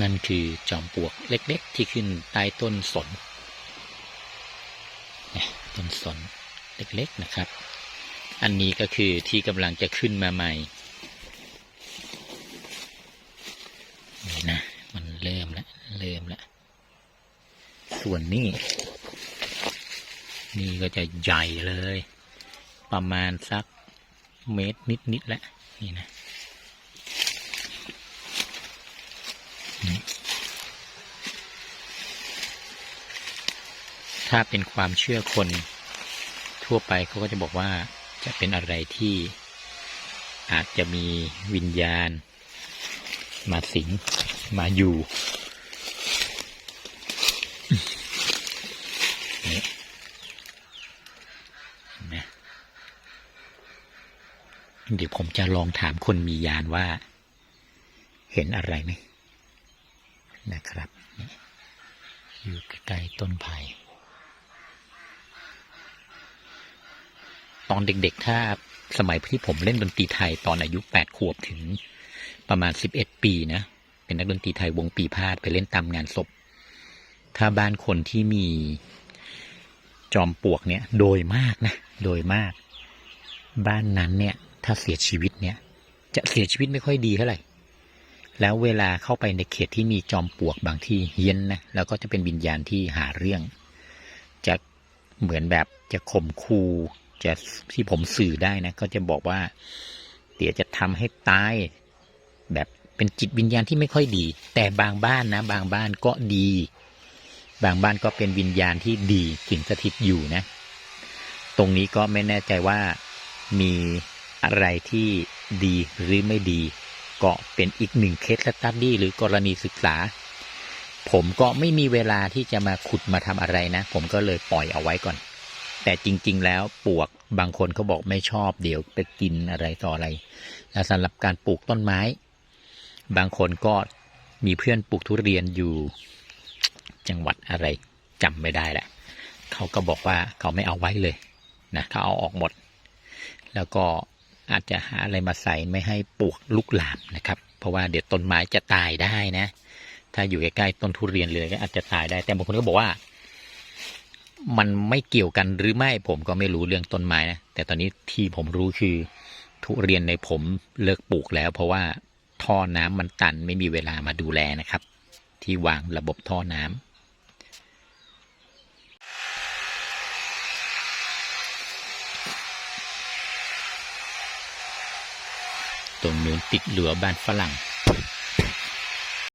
นั่นคือจอมปลวกเล็ก ๆ ที่ขึ้นใต้ต้นสนต้นสนเล็ก ๆ นะครับ อันนี้ก็คือที่กำลังจะขึ้นมาใหม่ นี่นะ มันเริ่มแล้วเริ่มแล้ว ส่วนนี้ นี่ก็จะใหญ่เลย ประมาณสักเมตรนิด ๆ แล้ว นี่นะ ถ้าเป็นความเชื่อคนทั่วไปเขาก็จะบอกว่าจะเป็นอะไรที่อาจจะมีวิญญาณ มาสิงมาอยู่เดี๋ยวผมจะลองถามคนมียานว่า เห็นอะไรไหมนะครับ อยู่ใกล้ต้นไผ่ ตอนเด็กๆ ถ้าสมัยที่ผมเล่นดนตรีไทยตอนอายุแปดขวบถึงประมาณสิบเอ็ดปีนะ เป็นนักดนตรีไทยวงปีพาดไปเล่นตามงานศพ ถ้าบ้านคนที่มีจอมปลวกเนี่ยโดยมากนะ โดยมาก บ้านนั้นเนี่ย ถ้าเสียชีวิตเนี่ย จะเสียชีวิตไม่ค่อยดีเท่าไหร่แล้วเวลาเข้าไปในเขตที่มีจอมปลวกบางที่เฮี้ยนนะแล้วก็จะเป็นวิญญาณที่หาเรื่อง จะเหมือนแบบจะข่มคู จะที่ผมสื่อได้นะ ก็จะบอกว่า เดี๋ยวจะทำให้ตาย แบบเป็นจิตวิญญาณที่ไม่ค่อยดี แต่บางบ้านนะ บางบ้านก็ดี บางบ้านก็เป็นวิญญาณที่ดีสิงสถิตอยู่นะ ตรงนี้ก็ไม่แน่ใจว่ามีอะไรที่ดีหรือไม่ดี ก็เป็นอีกหนึ่งเคสสตัดดี้หรือกรณีศึกษา ผมก็ไม่มีเวลาที่จะมาขุดมาทำอะไรนะ ผมก็เลยปล่อยเอาไว้ก่อน แต่จริง ๆ แล้วปลวกบางคนเขาบอกไม่ชอบเดี๋ยวไปกินอะไรต่ออะไรแล้วสำหรับการปลูกต้นไม้ บางคนก็มีเพื่อนปลูกทุเรียนอยู่จังหวัดอะไรจำไม่ได้แหละเขาก็บอกว่าเขาไม่เอาไว้เลยนะเขาเอาออกหมด แล้วก็อาจจะหาอะไรมาใส่ไม่ให้ปลวกลุกลามนะครับ เพราะว่าเดี๋ยวต้นไม้จะตายได้นะ ถ้าอยู่ใกล้ๆต้นทุเรียนเลยก็อาจจะตายได้ แต่บางคนก็บอกว่า มันไม่เกี่ยวกันหรือไม่ผมก็ไม่รู้เรื่องต้นไม้นะแต่ตอนนี้ที่ผมรู้คือ ทุเรียนในผมเลิกปลูกแล้ว เพราะว่าท่อน้ำมันตันไม่มีเวลามาดูแลนะครับ ที่วางระบบท่อน้ำตรงนู้นติดเหลือบ้านฝรั่ง